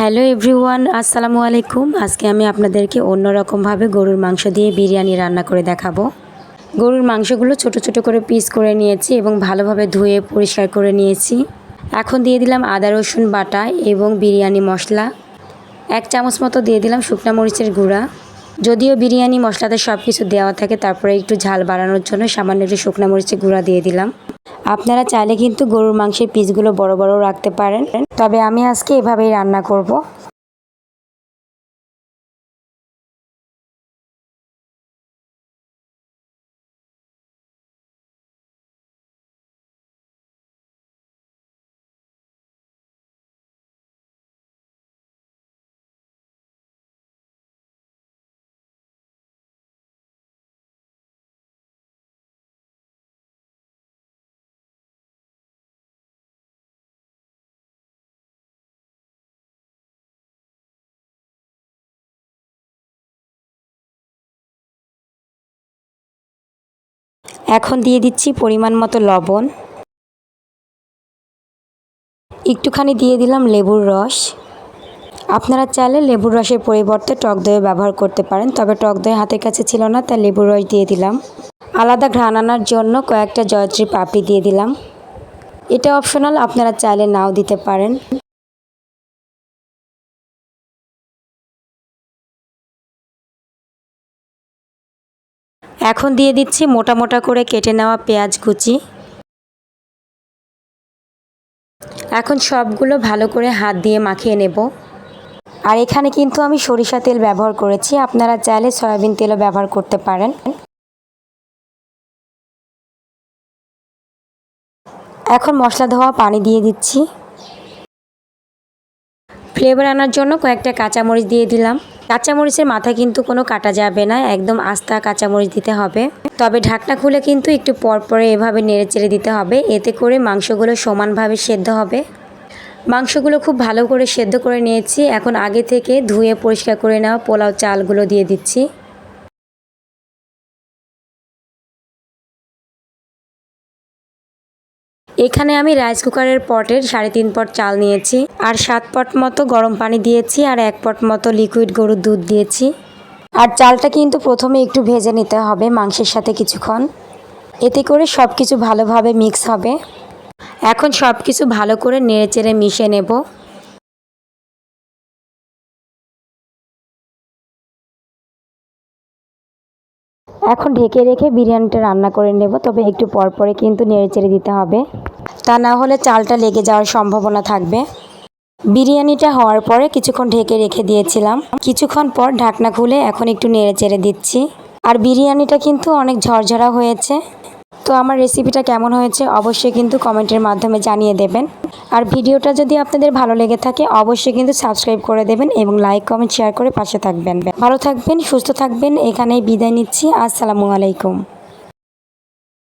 Hello everyone, আসসালামু আলাইকুম। আজকে আমি আপনাদেরকে অন্যরকমভাবে গরুর মাংস দিয়ে বিরিয়ানি রান্না করে দেখাবো। গরুর মাংসগুলো ছোট ছোট করে পিস করে নিয়েছি এবং ভালোভাবে ধুয়ে পরিষ্কার করে নিয়েছি। এখন দিয়ে দিলাম আদা, রসুন বাটা এবং বিরিয়ানি মশলা। এক চামচ মতো দিয়ে দিলাম শুকনা মরিচের গুঁড়া। যদিও বিরিয়ানি মশলাতে সব কিছু দেওয়া থাকে, তারপরে একটু ঝাল বাড়ানোর জন্য সামান্য একটু শুকনা মরিচের গুঁড়া দিয়ে দিলাম। আপনারা চাইলে কিন্তু গরুর মাংসের পিসগুলো বড় বড় রাখতে পারেন। তবে আমি আজকে এভাবেই রান্না করব। এখন দিয়ে দিচ্ছি পরিমাণ মতো লবণ। একটুখানি দিয়ে দিলাম লেবুর রস। আপনারা চাইলে লেবুর রসের পরিবর্তে টক দই ব্যবহার করতে পারেন, তবে টক দই হাতের কাছে ছিল না, তাই লেবুর রস দিয়ে দিলাম। আলাদা ঘ্রাণ আনার জন্য কয়েকটা জয়ত্রী পাপড়ি দিয়ে দিলাম। এটা অপশনাল আপনারা চাইলে নাও দিতে পারেন। এখন দিয়ে দিচ্ছি মোটা মোটা করে কেটে নেওয়া পেঁয়াজ কুচি। এখন সবগুলো ভালো করে হাত দিয়ে মাখিয়ে নেব। আর এখানে কিন্তু আমি সরিষা তেল ব্যবহার করেছি, আপনারা চাইলে সয়াবিন তেলও ব্যবহার করতে পারেন। এখন মশলা ধোয়া পানি দিয়ে দিচ্ছি। ফ্লেভার আনার জন্য কয়েকটা কাঁচামরিচ দিয়ে দিলাম। কাঁচামরিচের মাথা কিন্তু কোনো কাটা যাবে না, একদম আস্তা কাঁচামরিচ দিতে হবে। তবে ঢাকনা খুলে কিন্তু একটু পর পরে এভাবে নেড়ে চেড়ে দিতে হবে, এতে করে মাংসগুলো সমানভাবে সেদ্ধ হবে। মাংসগুলো খুব ভালো করে সেদ্ধ করে নিয়েছি, এখন আগে থেকে ধুয়ে পরিষ্কার করে নেওয়া পোলাও চালগুলো দিয়ে দিচ্ছি। এখানে আমি রাইস কুকারের পটের সাড়ে তিন পট চাল নিয়েছি আর সাত পট মতো গরম পানি দিয়েছি আর এক পট মতো লিকুইড গরুর দুধ দিয়েছি। আর চালটা কিন্তু প্রথমে একটু ভেজে নিতে হবে মাংসের সাথে কিছুক্ষণ। এতে করে সব কিছু ভালোভাবে মিক্স হবে। এখন সব কিছু ভালো করে নেড়ে চেড়ে মিশে নেব। এখন ঢেকে রেখে বিরিয়ানিটা রান্না করে নেব, তবে একটু পরপরে কিন্তু নেড়ে চেড়ে দিতে হবে। তা না হলে চালটা লেগে যাওয়ার সম্ভাবনা থাকবে। বিরিয়ানিটা হওয়ার পরে কিছুক্ষণ ঢেকে রেখে দিয়েছিলাম। কিছুক্ষণ পর ঢাকনা খুলে এখন একটু নেড়ে চেড়ে দিচ্ছি। আর বিরিয়ানিটা কিন্তু অনেক ঝরঝরা হয়েছে। তো আমার রেসিপিটা কেমন হয়েছে অবশ্যই কিন্তু কমেন্টের মাধ্যমে জানিয়ে দেবেন। আর ভিডিওটা যদি আপনাদের ভালো লেগে থাকে, অবশ্যই কিন্তু সাবস্ক্রাইব করে দেবেন এবং লাইক কমেন্ট শেয়ার করে পাশে থাকবেন। ভালো থাকবেন, সুস্থ থাকবেন, এখানেই বিদায় নিচ্ছি। আসসালামু আলাইকুম।